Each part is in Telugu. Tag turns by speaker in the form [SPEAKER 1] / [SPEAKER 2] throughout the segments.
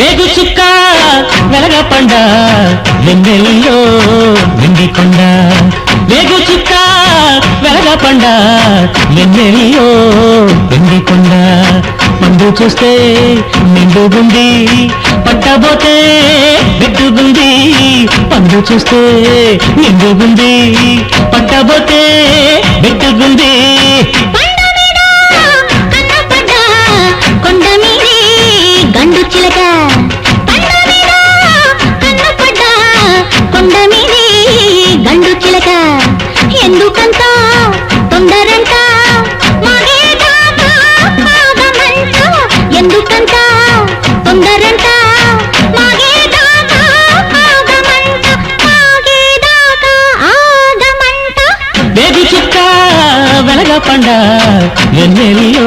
[SPEAKER 1] వేగు చుక్క వెలగపండ వెన్నెల్లో నిండికొండ వేగు చుక్క వెలగపండ వెన్నెల్లో నిండికొండ మందు చూస్తే నిండుగుంది పట్టబోతే బిడ్డుగుంది పండు చూస్తే నిండుగుంది పట్టబోతే బిడ్డుగుంది వెలగపండ వెన్నెల్లో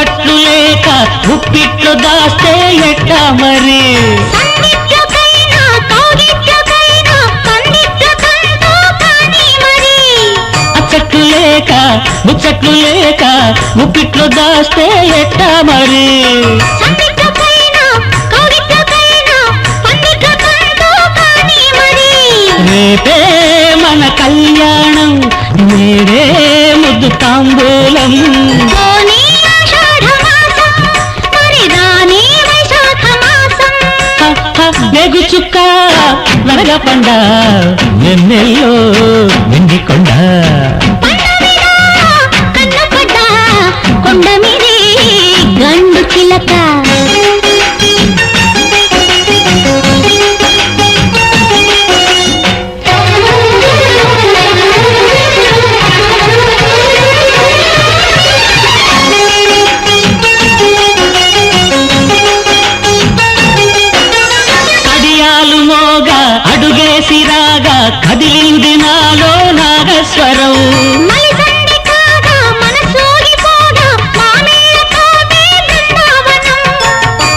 [SPEAKER 1] ముచ్చట్లు లేక ఉప్పిట్లు దాస్తే ఎట్ట మరి?
[SPEAKER 2] మరి?
[SPEAKER 1] అచ్చట్లు లేక ముచ్చట్లు లేక ఉప్పిట్లు దాస్తే ఎట్ట మరి?
[SPEAKER 2] మరి?
[SPEAKER 1] రేపే మన కళ్యాణం నేడే వెలగపండ వెన్నెల్లో అడుగేసి రాగా కదిలింది నాలో నాగస్వరం.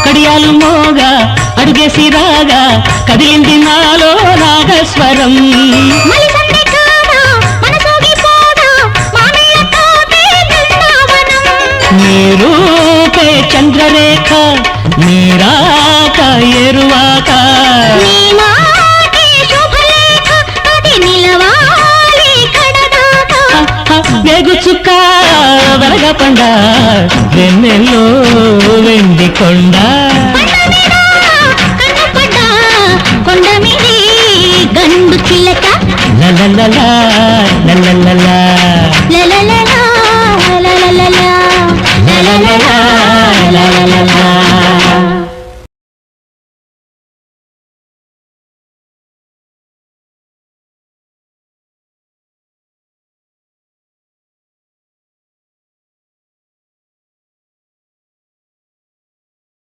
[SPEAKER 1] కడియాలు మోగా అడుగేసి రాగా కదిలింది నాలో నాగస్వరం.
[SPEAKER 2] మలిసండి కాగా మనసోగిపోగా మామేలతోనే బృందావనం.
[SPEAKER 1] నీ రూపే చంద్రరేఖ నీరాక ఎరువాక వెలగపండ వెన్నెల్లో వెండి కొండా.